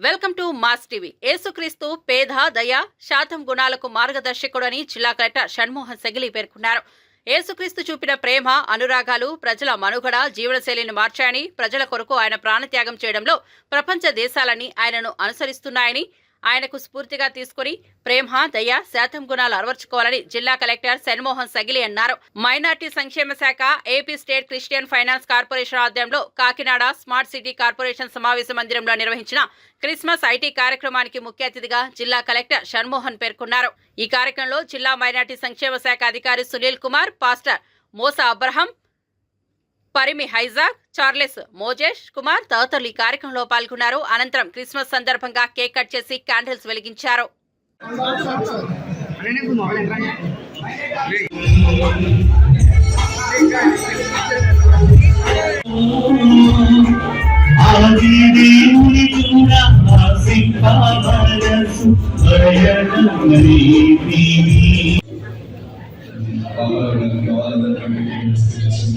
Welcome to mass TV. యేసుక్రీస్తు పేద దయ శాతం గుణాలకు మార్గదర్శకుడని జిల్లా కలెక్టర్ షణ్మోహన్ సెగిలి పేర్కొన్నారు. యేసుక్రీస్తు చూపిన ప్రేమ అనురాగాలు ప్రజల మనుగడ జీవనశైలిని మార్చాయని ప్రజల కొరకు ఆయన ప్రాణత్యాగం చేయడంలో ప్రపంచ దేశాలన్నీ ఆయనను అనుసరిస్తున్నాయని ఆయనకు స్ఫూర్తిగా తీసుకుని ప్రేమ దయ శాతం గుణాలు అలవర్చుకోవాలని జిల్లా కలెక్టర్ శన్మోహన్ సగిలి అన్నారు. మైనార్టీ సంక్షేమ శాఖ AP state Christian finance corporation ఆధ్వర్యంలో కాకినాడ స్మార్ట్ సిటీ కార్పొరేషన్ సమావేశ మందిరంలో నిర్వహించిన క్రిస్మస్ ఐటీ కార్యక్రమానికి ముఖ్య అతిథిగా జిల్లా కలెక్టర్ షణ్మోహన్ పేర్కొన్నారు. ఈ కార్యక్రమంలో జిల్లా మైనార్టీ సంక్షేమ శాఖ అధికారి Sunil Kumar pastor Mosa Abraham Parimi Isaac Charles Mojesh Kumar తదితరులు ఈ కార్యక్రమంలో పాల్గొన్నారు అనంతరం క్రిస్మస్ సందర్భంగా కేక్ కట్ చేసి క్యాండిల్స్ వెలిగించారు Thank you.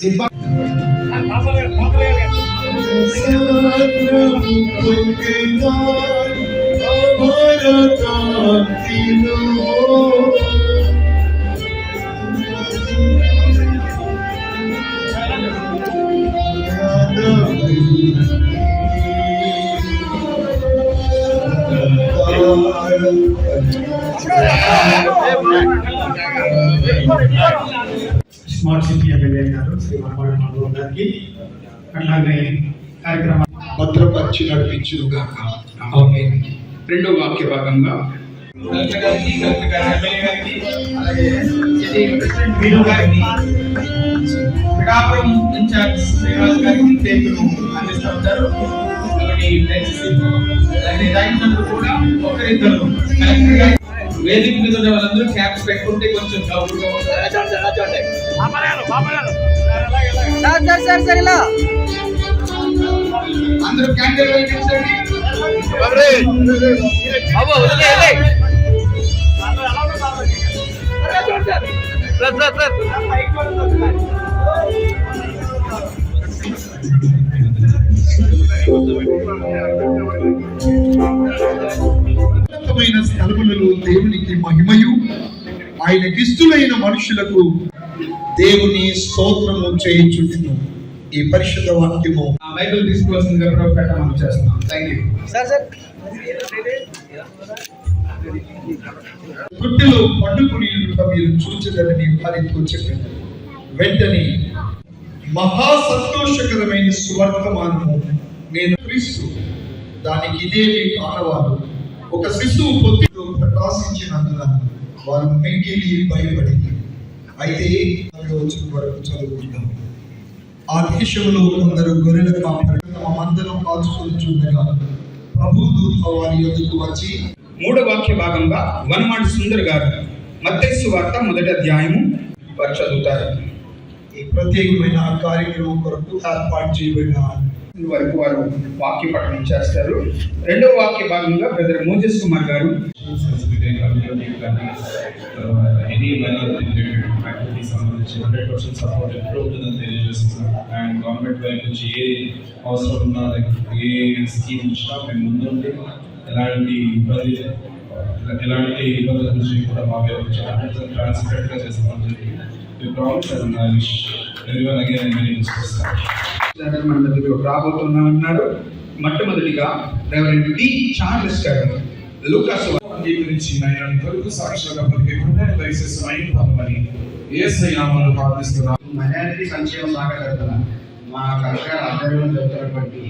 নির্বাচন శ్రీ గారికి అట్లాగే భద్రపరిచి నడిపించును గాక రెండో వాక్య భాగంగా పిఠాపురం ఇన్ఛార్జ్ శ్రీనివాస్ గారికి అందిస్తూ ఉంటారు. కూడా ఒకరిద్దరు వేదిక మీద ఉన్న వాళ్ళందరూ క్యాప్స్ పెట్టుకుంటే కొంచెం గౌరవంగా ఉంటుంది అందరూ క్యాండిల్ వెలిగించండి ఉన్నతమైన స్థలములలో దేవునికి మహిమయు. ఆయన ఇష్టమైన మనుషులకు దేవుని స్తోత్రము చేయించుంటును ఈ పరిశుద్ధ వాక్యము. ఆ బైబిల్ తీసుకోవాల్సిందిగా ప్రభుత్వ మనం చేస్తున్నాం థ్యాంక్ యూ తొట్టిలో పండుకుని ఉండుట మీరు చూచదని వారితో చెప్పాను. వెంటనే మహా సంతోషకరమైన సువర్తమానము నేను క్రీస్తు. దానికి ఇదే మీ కానవారు ఒక శిశువు పొత్తిలో ప్రకాశించినందున వారు మింగిలి భయపడింది. అయితే వచ్చిన వరకు చదువుకుందాం ఆ దేశంలో కొందరు గొర్రెల కాపరి తమ మందరం కాచుకొని చూడగా ప్రభు దూత వారి యొద్దకు వచ్చి మూడో వాక్య భాగంగా వనమాడి సుందర్ గారు మత్తైసు వార్త మొదటి అధ్యాయము చదువుతారు. ఈ ప్రత్యేకమైన కార్యక్రమం కొరకు ఏర్పాటు చేయబడిన వరకు వారు వాక్య పఠనం చేస్తారు. రెండవ వాక్య భాగంగా బ్రదర్ మోజస్ కుమార్ గారు. ఎనీ మనీ సంబంధించి హండ్రెడ్ పర్సెంట్ సపోర్ట్ ఎప్పుడు ఉంటుందని తెలియజేస్తున్నాం అండ్ గవర్నమెంట్ వైపు నుంచి ఏ అవసరం ఉన్నా ఏ స్కీమ్ ఇచ్చినా మేము ముందుండి ఎలాంటి ఇబ్బంది ఎలాంటి ఇబ్బందుల కూడా మా వైపు హండ్రెడ్ పర్సెంట్ ట్రాన్స్పరెంట్గా చేస్తామని I wish everyone again a రాబోతున్నా అన్నారు మొట్టమొదటిగా రెవరెండ్ డి చార్లెస్ గారు లూకాస్ ఈ గురించి ఆయన కొరకు సాక్షులుగా పలికే కృపను దయచేసి అయిపోమని ఏసయ్యామని ప్రార్థిస్తున్నాం. మైనారిటీ సంక్షేమ శాఖ తరఫున మా కలెక్టర్ ఆధ్వర్యంలో జరుగుతున్నటువంటి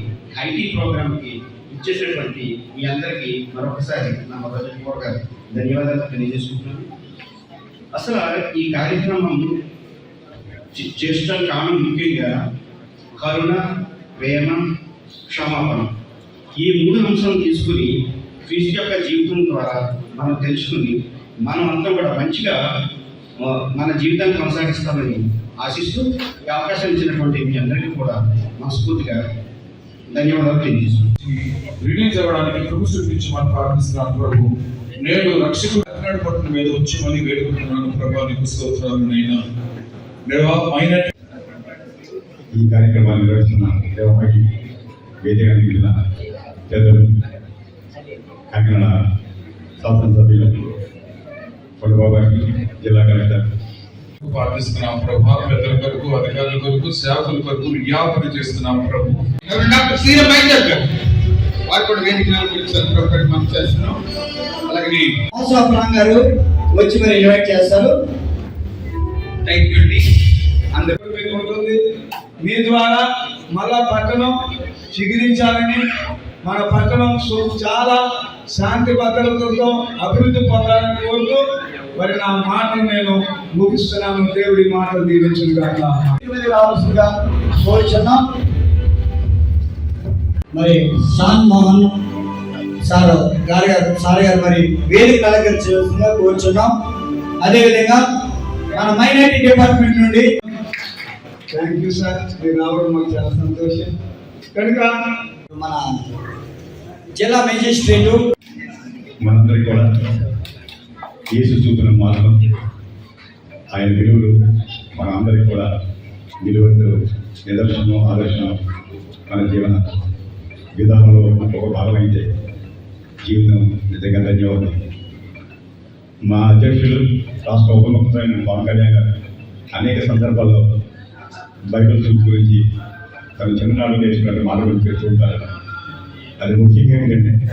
ఐటీ ప్రోగ్రామ్కి ఇచ్చేసినటువంటి మీ అందరికీ మరొకసారి నా హృదయపూర్వక ధన్యవాదాలు తెలియజేసుకుంటున్నాను. అసలు ఈ కార్యక్రమం చే- చేసడం కారణం ముఖ్యంగా కరుణ ప్రేమ క్షమాపణ. ఈ మూడు అంశాలను తీసుకుని క్రీస్తు యొక్క జీవితం ద్వారా మనం తెలుసుకుని మనం అంతా కూడా మంచిగా మన జీవితాన్ని కొనసాగిస్తామని ఆశిస్తూ ఈ అవకాశం ఇచ్చినటువంటి మీ అందరికీ కూడా మనస్ఫూర్తిగా ధన్యవాదాలు తెలియజేస్తున్నాను. రిలీజ్ అవ్వడానికి ప్రభు చూపించి మనం ప్రార్థిస్తున్నాను ప్రభు. నేడు రక్షకుడు అతనాడు పట్టణ మీద వచ్చి వేడుకుంటున్నాను. ప్రభావ నీకు స్తోత్రాలు నైనా ఈ కార్యక్రమాన్ని నిర్వహిస్తున్న మిగిలిన పెద్దలు కాకినాడ శాసనసభ్యులకు పొడబాబు గారికి జిల్లా కలెక్టర్. ప్రార్థిస్తున్నాం ప్రభా పెద్దల కొరకు అధికారుల కొరకు సేవకుల కొరకు విజ్ఞాపన చేస్తున్నాం ప్రభు. వారు కూడా వేదిక మనం చేస్తున్నాం. అలాగే గారు వచ్చి మరి ఇన్వైట్ చేస్తారు. థ్యాంక్ పెట్టి అండి అందరూ ఉంటుంది మీ ద్వారా మళ్ళా పట్టణం చిగురించాలని మన పట్టణం చాలా శాంతి భద్రతలతో అభివృద్ధి పొందాలని కోరుతూ మరి నా మాటను నేను ముగిస్తున్నాను. దేవుడి మాటలు దీవించిన కాక రావాల్సిందిగా కోరుచున్నాం. మరి షాన్ మోహన్ సార్ గారి గారు సార్ గారు మరి వేదిక అలంకరించవలసిందిగా కోరుచున్నాం. అదేవిధంగా మన మైనారిటీ డిపార్ట్మెంట్ నుండి. థ్యాంక్ యూ సార్ మీరు రావడం మాకు చాలా సంతోషం. కనుక మన జిల్లా మేజిస్ట్రేటు మనందరికీ కూడా యేసు చూపిన మార్గం ఆయన విలువలు మన కూడా విలువలు నిదర్శనం ఆదర్శనం మన జీవన విధానంలో మనకు ఒక భాగమైతే జీవితం నిజంగా ధన్యవాదం. మా అధ్యక్షులు రాష్ట్ర ఉప ముఖ్యమైన పవన్ కళ్యాణ్ గారు అనేక సందర్భాల్లో బైబిల్ చూపు గురించి తన చిన్ననాడు నేర్చుకున్న మాటలు గురించి ఉంటారు. అది ముఖ్యంగా ఏంటంటే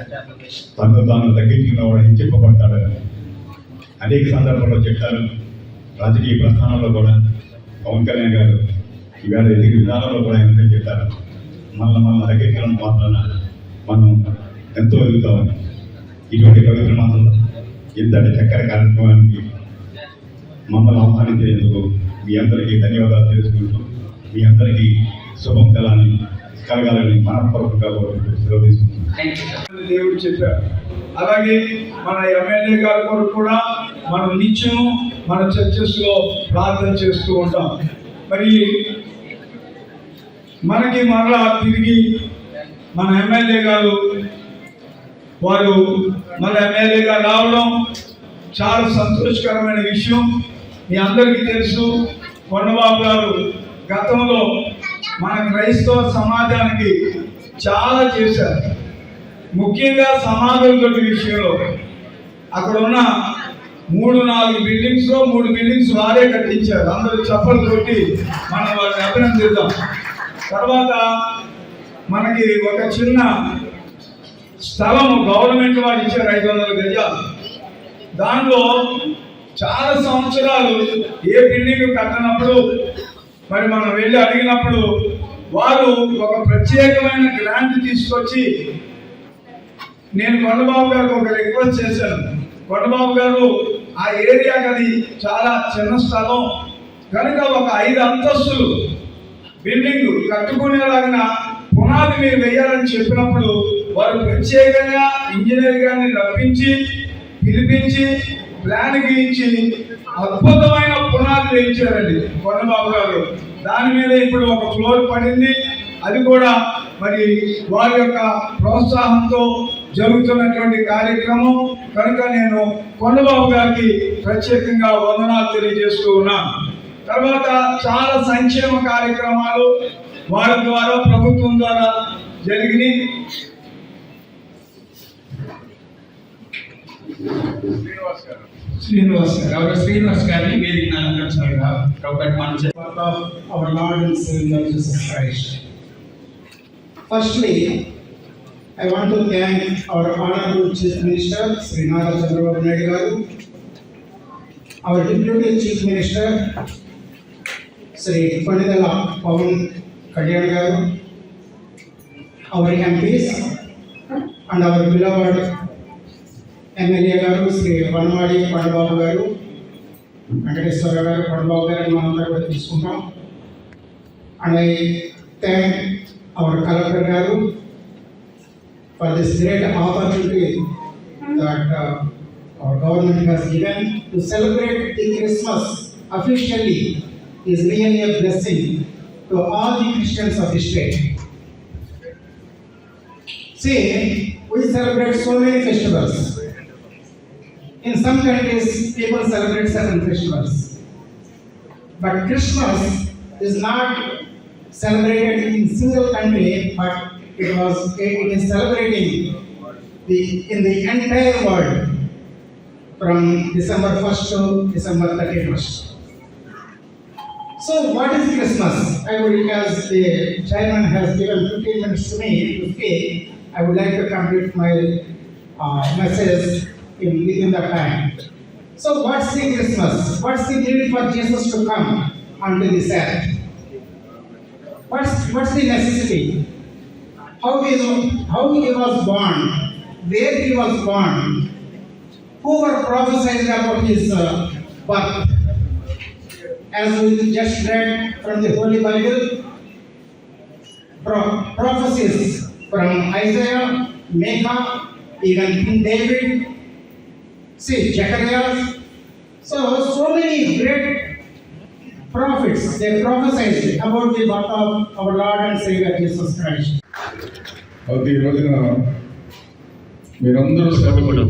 తను తాను తగ్గించుకున్నవాడు చెప్పబడతాడు. అనేక సందర్భాల్లో చెప్తారు. రాజకీయ ప్రస్థానంలో కూడా పవన్ కళ్యాణ్ గారు ఈవేళ ఎదిగి విధానంలో కూడా ఆయన చెప్తారు. మనల్ని మన తగ్గించడం మాత్రాన మనం ఎంతో ఎదుగుతామని. ఇటువంటి పవిత్ర మాసంలో ఇంతటి చక్కని కార్యక్రమానికి మమ్మల్ని ఆహ్వానించేందుకు మీ అందరికీ ధన్యవాదాలు తెలుసుకుంటూ మీ అందరికీ శుభం కలాన్ని కలగాలని మనపూర్వకంగా కోరుకుంటూ సెలవు తీసుకుంటున్నాను దేవుడు చెప్పారు అలాగే మన ఎమ్మెల్యే గారి కొరకు కూడా మనం నిత్యం మన చర్చెస్లో ప్రార్థన చేస్తూ ఉంటాం. మరి మనకి మరలా తిరిగి మన ఎమ్మెల్యే గారు వారు మన ఎమ్మెల్యేగా రావడం చాలా సంతోషకరమైన విషయం. మీ అందరికీ తెలుసు కొండబాబు గారు గతంలో మన క్రైస్తవ సమాజానికి చాలా చేశారు. ముఖ్యంగా సమాధుల విషయంలో. అక్కడ ఉన్న మూడు నాలుగు బిల్డింగ్స్లో మూడు బిల్డింగ్స్ వారే కట్టించారు. అందరూ చప్పలు కొట్టి మనం వారిని అభినందిద్దాం. తర్వాత మనకి ఒక చిన్న స్థలం గవర్నమెంట్ వాళ్ళు ఇచ్చారు ఐదు వందల గజాలు. దానిలో చాలా సంవత్సరాలు ఏ బిల్డింగ్ కట్టనప్పుడు మరి మనం వెళ్ళి అడిగినప్పుడు వారు ఒక ప్రత్యేకమైన గ్రాంట్ తీసుకొచ్చి నేను కొండబాబు గారికి ఒక రిక్వెస్ట్ చేశాను. కొండబాబు గారు ఆ ఏరియాకి అది చాలా చిన్న స్థలం కనుక ఒక ఐదు అంతస్తులు బిల్డింగ్ కట్టుకునేలాగిన పునాది మీరు వేయాలని చెప్పినప్పుడు వారు ప్రత్యేకంగా ఇంజనీర్ గారిని రప్పించి పిలిపించి ప్లాన్ గీయించి అద్భుతమైన పునాది వేయించారండి కొండబాబు గారు. దాని మీద ఇప్పుడు ఒక ఫ్లోర్ పడింది. అది కూడా మరి వారి యొక్క ప్రోత్సాహంతో జరుగుతున్నటువంటి కార్యక్రమం. కనుక నేను కొండబాబు గారికి ప్రత్యేకంగా వందనాలు తెలియజేస్తూ ఉన్నాను తర్వాత చాలా సంక్షేమ కార్యక్రమాలు వారి ద్వారా ప్రభుత్వం ద్వారా జరిగినాయి. శ్రీనివాస్ గారు. గౌరవ శ్రీనివాస్ గారిని వేదిక అలంకరించారుగా ఒకటి మనం చే- of our Lord and Savior Jesus Christ. Firstly, I want to thank our Honorable Chief Minister, Sri Nara Chandrababu Naidu garu, our Deputy Chief Minister, Sri Panditala Pavan Kalyan garu, our MPs, and our beloved MLA గారు శ్రీ వనవాడి పండబాబు గారు వెంకటేశ్వర గారు పండబాబు గారిని మనందరూ కూడా తీసుకుంటాం and I thank our collector గారు for this great opportunity that uh, our government has given to celebrate the Christmas officially is really a blessing to all the Christians of the state. See, we celebrate so many festivals. In some countries, people celebrate certain festivals. But Christmas is not celebrated in single country, but it was it is celebrating the in the entire world from December 1st to December 31st. So what is Christmas? I would, as the chairman has given 15 minutes to me to speak, I would like to complete my uh, message in within the time. So what's the Christmas? What's the need for Jesus to come onto this earth? What's what's the necessity? How he how he was born? Where he was born? Who were prophesied about his uh, birth? As we just read from the Holy Bible, pro- prophecies from Isaiah, Micah, even King David, see Zechariah. So, so many great prophets, they prophesied about the birth of our Lord and Savior Jesus Christ. అది ఈ రోజున మీరందరూ సేవకులు.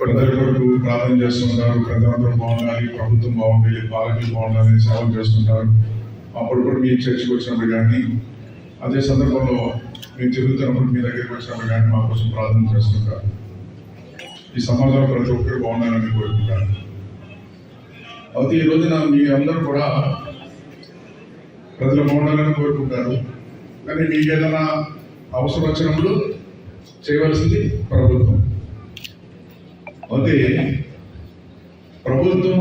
ప్రజల కొరకు ప్రార్థన చేస్తుంటారు. ప్రజలందరూ బాగుండాలి. ప్రభుత్వం బాగుండాలి. పాలకులు బాగుండాలని సేవలు చేస్తుంటారు. అప్పుడు కూడా మీ చర్చకు వచ్చినప్పుడు కానీ అదే సందర్భంలో మేము తిరుగుతున్నప్పుడు మీ దగ్గరికి వచ్చినప్పుడు కానీ మా కోసం ప్రార్థన చేస్తుంటారు. ఈ సమాజంలో ప్రతి ఒక్కరు బాగుండాలని కోరుకుంటారు అయితే ఈ రోజున మీ అందరూ కూడా ప్రజలు బాగుండాలని కోరుకుంటారు. కానీ మీకు ఏదైనా అవసరం వచ్చినప్పుడు చేయవలసింది ప్రభుత్వం. అయితే ప్రభుత్వం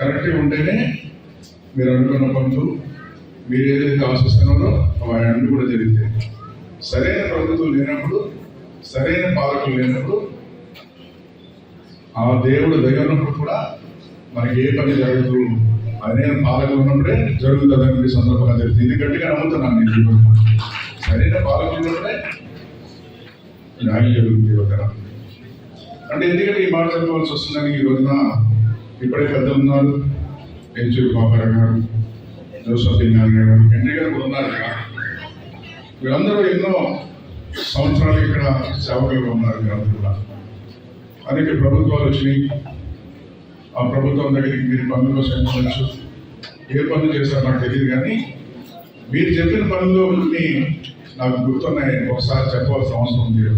కరెక్ట్గా ఉంటేనే మీరు అనుకున్న పనులు మీరు ఏదైతే ఆశిస్తున్నారో అవన్నీ కూడా జరుగుతాయి సరైన ప్రభుత్వం లేనప్పుడు సరైన పాలకులు లేనప్పుడు ఆ దేవుడు దయ ఉన్నప్పుడు కూడా మనకి ఏ పని జరగదు అనే పాలకులు ఉన్నప్పుడే జరుగుతుంది ఈ సందర్భంగా జరుగుతుంది ఇది గట్టిగా నమ్ముతున్నాను నేను జీవితంలో. సరైన పాలకులు ఉన్నప్పుడే న్యాయం జరుగుతుంది ఒక అంటే ఎందుకంటే ఈ మాట చెప్పవలసి వస్తుందని ఈ రోజున ఇప్పుడే పెద్దలు ఉన్నారు. పెంచూరు బాబారావు గారు జోసఫ్ ఇన్నాన్ గారు ఎండ్రి గారు కూడా ఉన్నారు కదా వీళ్ళందరూ ఎన్నో సంవత్సరాలు ఇక్కడ సేవకులుగా ఉన్నారు వీళ్ళందరూ కూడా. అనేక ప్రభుత్వాలు వచ్చినాయి. ఆ ప్రభుత్వం దగ్గరికి మీరు పనులు కోసం ఏ పనులు చేస్తారో నాకు తెలియదు కానీ మీరు చెప్పిన పనుల్లో కొన్ని నాకు గుర్తున్నాయి. ఒకసారి చెప్పవలసిన అవసరం ఉంది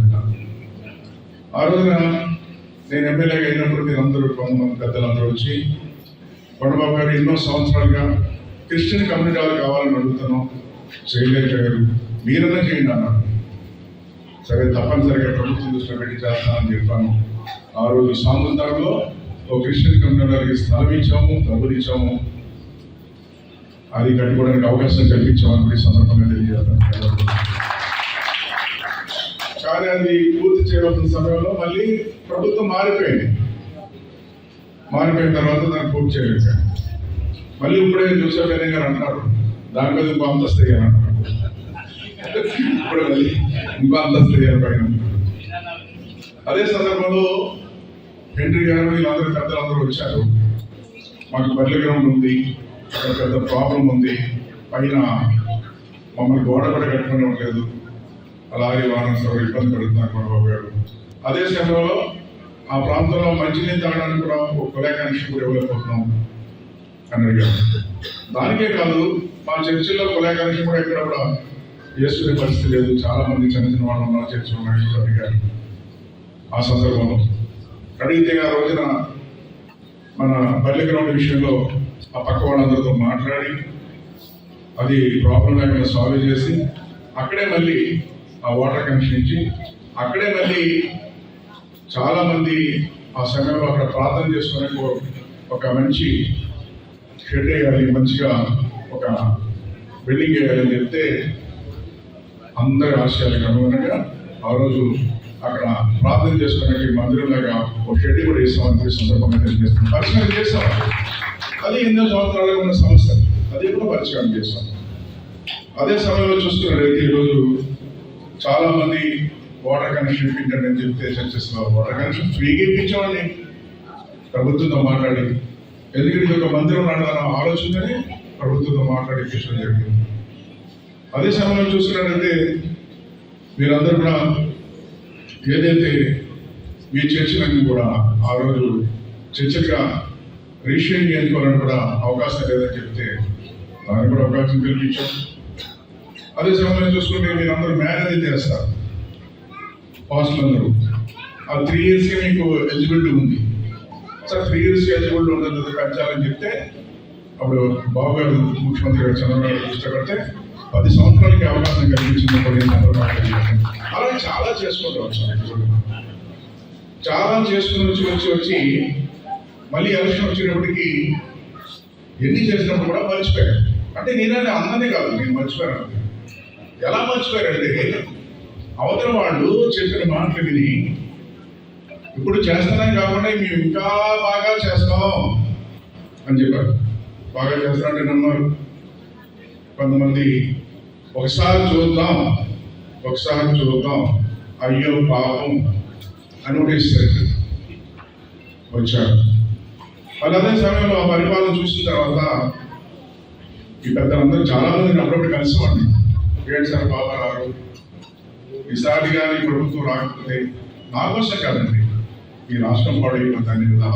ఆ రోజున నేను ఎమ్మెల్యేగా అయినప్పుడు మీరు అందరూ కొంతమంది పెద్దలందరూ వచ్చి కొండబాబు గారు ఎన్నో సంవత్సరాలుగా క్రిస్టియన్ కమ్యూనిటీ వాళ్ళు కావాలని అడుగుతున్నాం. చేయలేకపోయారు మీరన్నా చేయండి అన్నారు. సరే తప్పనిసరిగా ప్రభుత్వం దృష్టిలో పెట్టి చేస్తానని చెప్పాను. ఆ రోజు సాంతంలో ఒక క్రిస్టియన్ కమ్యూనిటీ స్థలం ఇచ్చాము డబ్బులు ఇచ్చాము. అది కట్టుకోవడానికి అవకాశం కల్పించామని కూడా సందర్భంగా తెలియజేస్తాను కానీ అది పూర్తి చేయవలసిన సమయంలో మళ్ళీ ప్రభుత్వం మారిపోయింది. మారిపోయిన తర్వాత దాన్ని పూర్తి చేయలేదు మళ్ళీ ఇప్పుడే జోసెఫ్ బెనే గారు అంటారు దాని మీద ఇంకో అంతస్తు వేయాలి అంటారు ఇప్పుడు మళ్ళీ ఇంకో అంతస్తు పైన అదే సందర్భంలో హెన్రీ గారు వీళ్ళందరూ పెద్దలందరూ వచ్చారు. మాకు బర్లీ గ్రౌండ్ ఉంది ఒక పెద్ద ప్రాబ్లం ఉంది. పైన మమ్మల్ని గోడ కూడా కట్టుకుని ఉండలేదు అలాగే వానసభ ఇబ్బంది పెడుతున్నారు బాబు గారు. అదే సమయంలో ఆ ప్రాంతంలో మంచినీళ్ళు తాగడానికి కూడా ఒక కులా కనెక్షన్ కూడా ఇవ్వలేకపోతున్నాం అని అడిగారు. దానికే కాదు మా చర్చిల్లో కులా కనెక్షన్ కూడా ఇక్కడ కూడా చేసుకునే పరిస్థితి లేదు. చాలా మంది చిన్న చిన్న వాళ్ళు ఉన్నారు చర్చిలో ఉన్నాయి అడిగారు. ఆ సందర్భంలో అడిగితే ఆ రోజున మన పల్లె గ్రౌండ్ విషయంలో ఆ పక్క వాళ్ళందరితో మాట్లాడి అది ప్రాబ్లం లేకుండా సాల్వ్ చేసి అక్కడే మళ్ళీ ఆ వాటర్ కనెక్షన్ ఇచ్చి అక్కడే మళ్ళీ చాలామంది ఆ సమయంలో అక్కడ ప్రార్థన చేసుకునే ఒక- ఒక మంచి షెడ్ వేయాలి మంచిగా ఒక బిల్డింగ్ వేయాలని చెప్తే అందరి ఆశయాలకు అనుగుణంగా ఆ రోజు అక్కడ ప్రార్థన చేసుకునే మందిరంలాగా ఒక షెడ్ కూడా వేసామని చెప్పి సందర్భంగా తెలియజేస్తాం పరిష్కారం చేస్తాం అది ఎన్నో సంవత్సరాలుగా ఉన్న సమస్య. అది కూడా పరిష్కారం చేస్తాం అదే సమయంలో చూస్తున్నట్లయితే ఈరోజు చాలా మంది వాటర్ కనెక్షన్ ఇప్పించండి అని చెప్తే చర్చిస్తున్నారు. వాటర్ కనెక్షన్ ఫ్రీగా ఇప్పించామని ప్రభుత్వంతో మాట్లాడి ఎందుకంటే ఒక మందిరం నడదాన ఆలోచననే ప్రభుత్వంతో మాట్లాడి ఇప్పించడం జరిగింది. అదే సమయంలో చూసుకున్నట్లయితే మీరందరూ కూడా ఏదైతే మీ చర్చలన్నీ కూడా ఆ రోజు చర్చగా రిజిస్ట్రేషన్ చేసుకోవాలని కూడా అవకాశం లేదని చెప్తే దాన్ని కూడా అవకాశం కల్పించాం అదే సమయంలో చూసుకుంటే మీరు అందరూ మ్యారేజ్ చేస్తారు. పాస్టులు అందరూ ఆ త్రీ ఇయర్స్కి మీకు ఎలిజిబిలిటీ ఉంది. సార్ త్రీ ఇయర్స్కి ఎలిజిబిలిటీ ఉండదు పెంచాలని చెప్తే అప్పుడు బాబు గారు ముఖ్యమంత్రి గారు చంద్రబాబు గారు ఇష్టపడితే పది సంవత్సరాలకి అవకాశం కల్పించింది కూడా అలా అలాగే చాలా చేసుకుంటూ వచ్చాను చాలా చేసుకుని వచ్చి వచ్చి వచ్చి మళ్ళీ ఎలక్షన్ వచ్చేటప్పటికి ఎన్ని చేసినప్పుడు కూడా మర్చిపోయారు అంటే నేనే అందరినీ కాదు నేను మర్చిపోయాను. ఎలా మర్చిపోయారంటే అవతల వాళ్ళు చెప్పిన మాటలు విని ఇప్పుడు చేస్తున్నాం కాకుండా మేము ఇంకా బాగా చేస్తాం అని చెప్పారు. బాగా చేస్తారంటే నమ్మారు. కొంతమంది ఒకసారి చూద్దాం ఒకసారి చూద్దాం అయ్యో పాపం అని వచ్చారు. వాళ్ళు అదే సమయంలో ఆ పరిపాలన చూసిన తర్వాత ఈ పెద్దలందరూ చాలా మంది అప్పుడప్పుడు కలిసేవాడిని ఏంటి సార్ బాబా గారు ఈసారి కానీ ప్రభుత్వం రాకపోతే నా కోసం కాదండి ఈ రాష్ట్రం పాడైపోతుంది కదా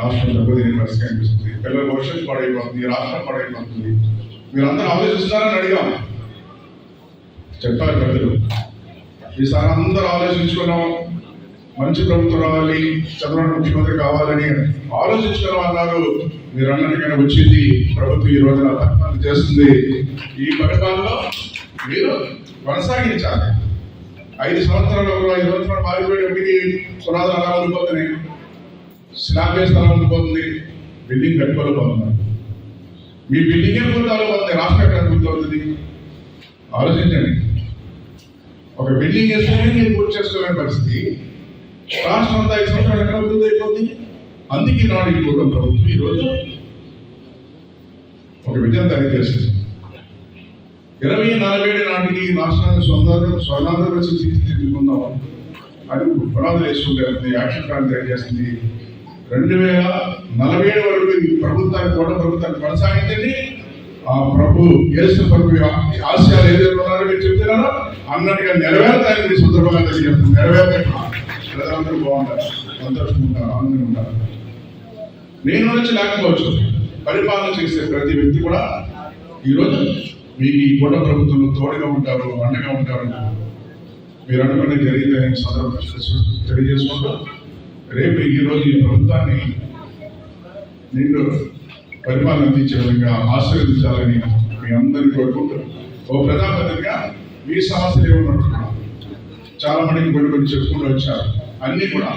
రాష్ట్రం దెబ్బతిని పరిస్థితి అనిపిస్తుంది పిల్లల భవిష్యత్తు పాడైపోతుంది రాష్ట్రం పాడైపోతుంది. మీరందరూ ఆలోచిస్తున్నారని అడిగాం. చెప్పారు పెద్దలు ఈసారి అందరూ ఆలోచించుకున్నాం. మంచి ప్రభుత్వం రావాలి చంద్రబాబు ముఖ్యమంత్రి కావాలని ఆలోచించుకున్నాం అన్నారు. మీరు అన్నట్టుగానే వచ్చింది ప్రభుత్వం ఈ రోజున పరిపాలన చేస్తుంది. ఈ పరిపాలనలో మీరు కొనసాగించాలి. ఐదు సంవత్సరాలు ఒక ఐదు సంవత్సరాలు మారిపోయేటప్పటికి పునాదులు అలా ఉండిపోతున్నాయి స్లాబ్ వేస్తే అలా ఉండిపోతుంది. బిల్డింగ్ కట్టుకోలేకపోతున్నారు మీ బిల్డింగ్ పొందాలో వాళ్ళ రాష్ట్రం ఎక్కడ పూర్తి అవుతుంది? ఆలోచించండి. ఒక బిల్డింగ్ వేస్తేనే మీరు పూర్తి చేసుకోలేని పరిస్థితి. రాష్ట్రం అంతా ఐదు సంవత్సరాలు ఎక్కడ అభివృద్ధి అయిపోతుంది అందుకే నాడు ఈ కూడా ప్రభుత్వం ఈరోజు ఒక విజయం తయారు చేస్తుంది ఇరవై నలభై ఏడు నాటికి రాష్ట్రాన్ని స్వర్ణాంధ్ర స్వర్ణాంధ్ర వచ్చి తీర్చిదిద్దుకుందాం అని పునాదులు వేసుకుంటే యాక్షన్ ప్లాన్ తయారు చేస్తుంది. రెండు వేల నలభై ఏడు వరకు ఈ ప్రభుత్వాన్ని కోట ప్రభుత్వాన్ని కొనసాగించండి. ఆ ప్రభు యేసు ప్రభు ఆశయాలు ఏదైతే ఉన్నారో మీరు చెప్తున్నారో అన్నట్టుగా నెరవేరుతాయని మీ సందర్భంగా తెలియజేస్తాను నెరవేరుతాయి. ప్రజలందరూ బాగుంటారు సంతోషంగా ఉంటారు. ఆనందంగా ఉంటారు. నేను వచ్చి లేకపోవచ్చు. పరిపాలన చేసే ప్రతి వ్యక్తి కూడా ఈరోజు మీకు ఈ కోట ప్రభుత్వంలో తోడుగా ఉంటారు అండగా ఉంటారు. మీరు అనుకునే జరిగిందని సందర్భంగా తెలియజేసుకుంటారు రేపు ఈరోజు ఈ ప్రభుత్వాన్ని నేను పరిపాలన అందించే విధంగా ఆశీర్వదించాలని మీ అందరినీ కోరుకుంటున్నాను ఓ ప్రధానమంత్రిగా మీ సమస్యలు ఏమన్నా చాలా మందికి కొన్ని కొన్ని చెప్పుకుంటూ వచ్చారు. అన్నీ కూడా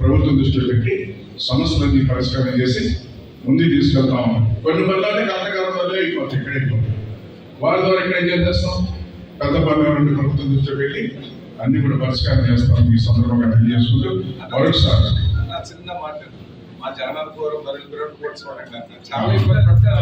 ప్రభుత్వం దృష్టిలో పెట్టి సమస్యలన్నీ పరిష్కారం చేసి ముందుకు తీసుకెళ్తాం కొన్ని పనులన్నీ కథకాలం వల్ల అయిపోతాయి. ఇక్కడ వారి ద్వారా ఇక్కడ ఏం చేస్తాం? పెద్ద పనుల ప్రభుత్వం దృష్టిలో పెట్టి అన్ని కూడా పరిష్కారం చేస్తాం ఈ సందర్భంగా తెలియజేసుకుంటూ మరొకసారి చిన్న మాట. మా జగన్ కోరం మరియు చాలా ఇబ్బంది